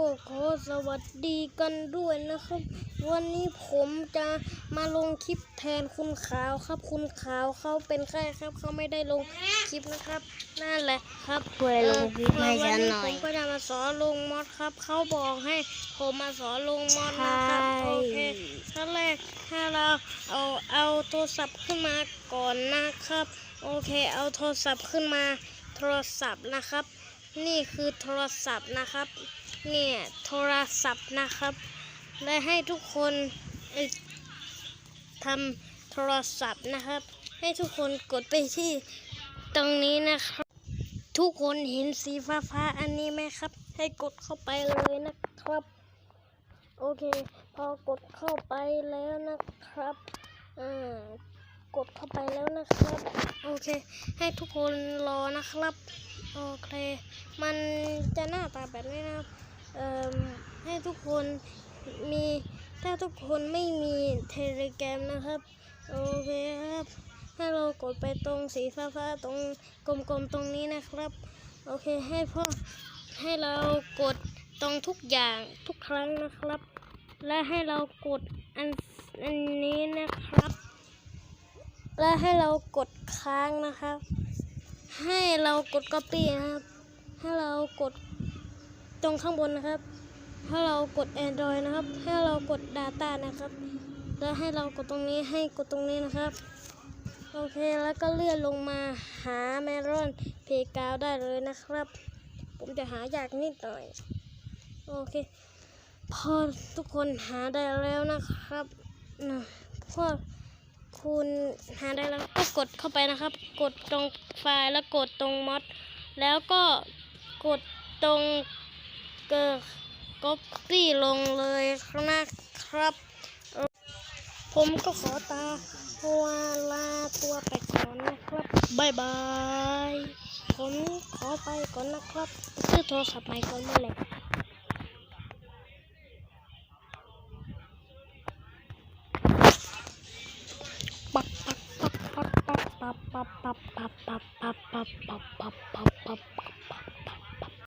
ก็ขอสวัสดีกันด้วยนะครับ วันนี้ผมจะมาลงคลิปแทนคุณขาวครับ คุณขาวเขาเป็นใครครับเขาไม่ได้ลงคลิปนะครับนั่นแหละครับช่วยลงคลิปให้ฉันหน่อยวันนี้ผมก็จะมาสอนลงมอดครับเขาบอกให้ผมมาสอนลงมอดนะครับใช่โอเคขั้นแรกถ้าเราเอาเอาโทรศัพท์ขึ้นมาก่อนนะครับ โอเค เอาโทรศัพท์ขึ้นมาโทรศัพท์นะครับ นี่คือโทรศัพท์นะครับ เนี่ยโทรศัพท์นะครับ และให้ทุกคนทำโทรศัพท์นะครับ ให้ทุกคนกดไปที่ตรงนี้นะครับ ทุกคนเห็นสีฟ้าฟ้าๆอันนี้ไหมครับ ให้กดเข้าไปเลยนะครับ โอเค พอกดเข้าไปแล้วนะครับอ่ากดเข้าไปแล้วนะครับ โอเค ให้ทุกคนรอนะครับ โอเค มันจะหน้าตาแบบนี้นะครับ ให้ทุกคนมีถ้าทุกคนไม่มีเทเลแกรมนะครับ โอเคครับ ให้เรากดไปตรงสีฟ้าฟ้าๆตรงกลมๆตรงนี้นะครับ โอเคให้พ่อให้เรากดตรงทุกอย่างทุกครั้งนะครับ และให้เรากดอันอันนี้นะครับ และให้เรากดค้างนะครับ ให้เรากด copy นะครับ ให้เรากด ตรงข้างบนนะครับให้เรากด Android นะครับ ให้เรากด Data นะครับ แล้วให้เรากดตรงนี้ให้กดตรงนี้นะครับโอเคแล้วก็เลื่อนลงมาหา Melon Playground ได้เลยนะครับ ผมจะหายากนิดหน่อย โอเค พอทุกคนหาได้แล้วนะครับนะพอคุณหาได้แล้วก็กดเข้าไปนะครับ กดตรงไฟล์แล้วกดตรงมอดแล้วก็กดตรง เกิร์ก๊อปปี้ลงเลยนะครับ ผมก็ขอตาตัวลาตัวไปก่อนนะครับบายบายผมขอไปก่อนนะครับซื้อโทรศัพท์ใหม่ก่อนมาเลยปักปักปักปักปักปักปักปักปักปักปักปักปักปัก